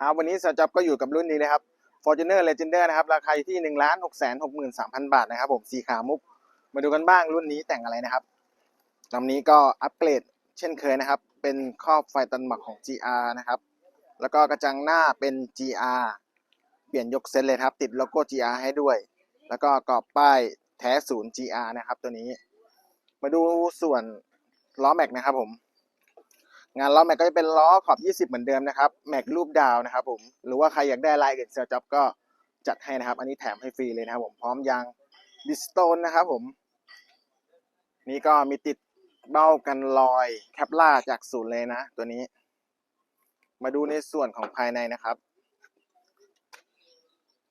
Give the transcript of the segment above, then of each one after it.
ครับวันนี้สจับก็อยู่กับรุ่นนี้นะครับ Fortuner Legender นะครับราคาอยู่ที่ 1 6 6 3 0 0 0 บาทนะครับผมสีขาวมุก มาดูกันบ้างรุ่นนี้แต่งอะไรนะครับลำนี้ก็อัปเกรดเช่นเคยนะครับ เป็นครอบไฟตันหมักของ GR นะครับ แล้วก็กระจังหน้าเป็น GR เปลี่ยนยกเซตเลยครับ ติดโลโก้ GR ให้ด้วย แล้วก็กรอบป้ายแท้ศูนย์ GR นะครับตัวนี้ มาดูส่วนล้อแม็กนะครับผม งานล้อแม็กก็จะเป็นล้อขอบ 20 เหมือนเดิมนะครับแม็กรูปดาวนะครับผมหรือว่าใครอยากได้ลายอื่นเซลจ็อบก็จัดให้นะครับ อันนี้แถมให้ฟรีเลยนะครับผมพร้อมยางดิสโตนนะครับผมนี่ก็มีติดเบ้ากันรอยแคปล่าจากศูนย์เลยนะ ตัวนี้ มาดูในส่วนของภายในนะครับ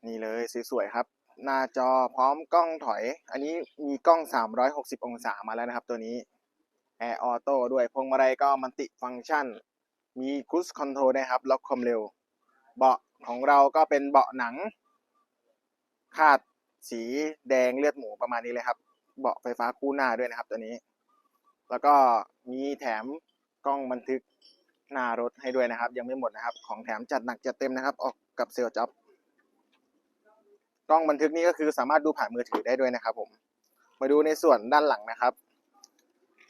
นี่เลยสวยๆครับ หน้าจอพร้อมกล้องถอย อันนี้มีกล้อง 360 องศามาแล้วนะครับ ตัวนี้ แอร์ออโต้ด้วยพวงมาลัยก็มันติฟังก์ชัน มีคูสคอนโทรลนะครับ ล็อกความเร็ว เบาะของเราก็เป็นเบาะหนัง คาดสีแดงเลือดหมูประมาณนี้เลยครับ เบาะไฟฟ้าคู่หน้าด้วยนะครับตัวนี้ แล้วก็มีแถมกล้องบันทึกหน้ารถให้ด้วยนะครับ ยังไม่หมดนะครับ ของแถมจัดหนักจัดเต็มนะครับ ออกกับเซลจ็อบกล้องบันทึกนี้ก็คือสามารถดูผ่านมือถือได้ด้วยนะครับผม มาดูในส่วนด้านหลังนะครับ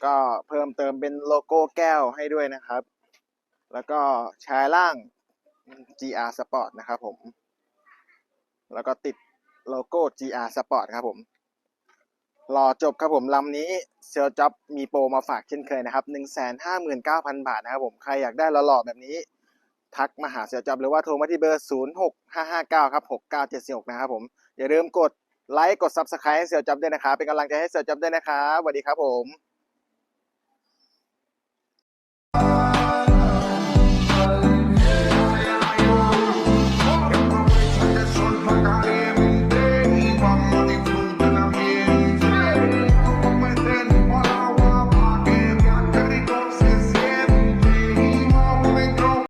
ก็เพิ่มเติมเป็นโลโก้แก้วให้ด้วยนะครับ แล้วก็ชายล่าง GR Sport นะครับผม แล้วก็ติดโลโก้ GR Sport ครับผมรอจบครับผมลำนี้เซลจ็อบมีโปรมาฝากเช่นเคยนะครับ 159,000 บาทนะครับผม ใครอยากได้หล่อๆแบบนี้ ทักมาหาเซลจ็อบหรือว่าโทรมาที่เบอร์ 06559 ครับ 6976นะครับผม อย่าลืมกดไลค์กด Subscribe ให้เซลจ็อบด้วยนะครับ เป็นกำลังใจให้เซลจ็อบด้วยนะครับสวัสดีครับผม Bye.